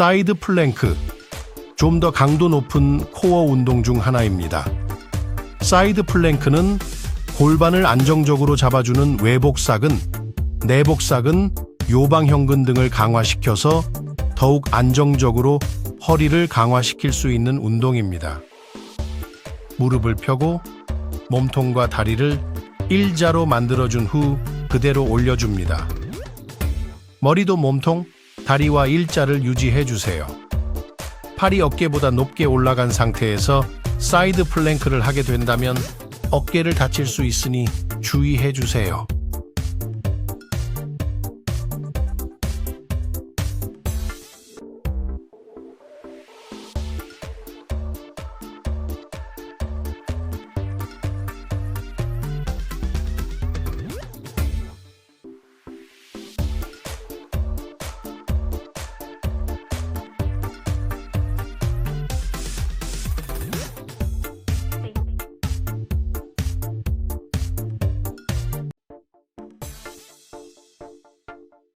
사이드 플랭크. 좀 더 강도 높은 코어 운동 중 하나입니다. 사이드 플랭크는 골반을 안정적으로 잡아주는 외복삭은, 내복삭은 요방형근 등을 강화시켜서 더욱 안정적으로 허리를 강화시킬 수 있는 운동입니다. 무릎을 펴고 몸통과 다리를 일자로 만들어준 후 그대로 올려줍니다. 머리도 몸통, 다리와 일자를 유지해 주세요. 팔이 어깨보다 높게 올라간 상태에서 사이드 플랭크를 하게 된다면 어깨를 다칠 수 있으니 주의해 주세요.